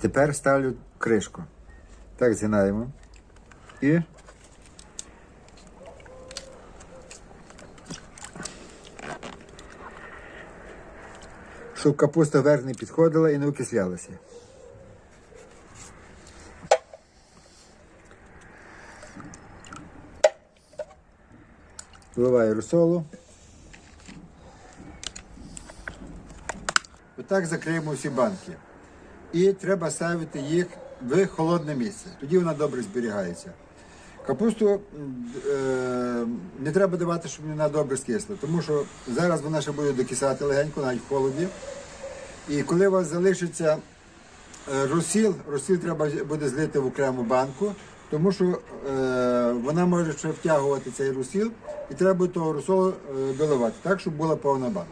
Тепер ставлю кришку. Так, згинаємо. І. Щоб капуста вверх не підходила і не окислялася. Вливаю розсолу. Отак закриємо всі банки. І треба ставити їх в холодне місце. Тоді вона добре зберігається. Капусту е, не треба давати, щоб вона добре скисла, тому що зараз вона ще буде докисати легенько, навіть в холоді. І коли у вас залишиться е, розсіл, розсіл треба буде злити в окрему банку, тому що е, вона може ще втягувати цей розсіл, і треба того розсолу е, доливати, так, щоб була повна банка.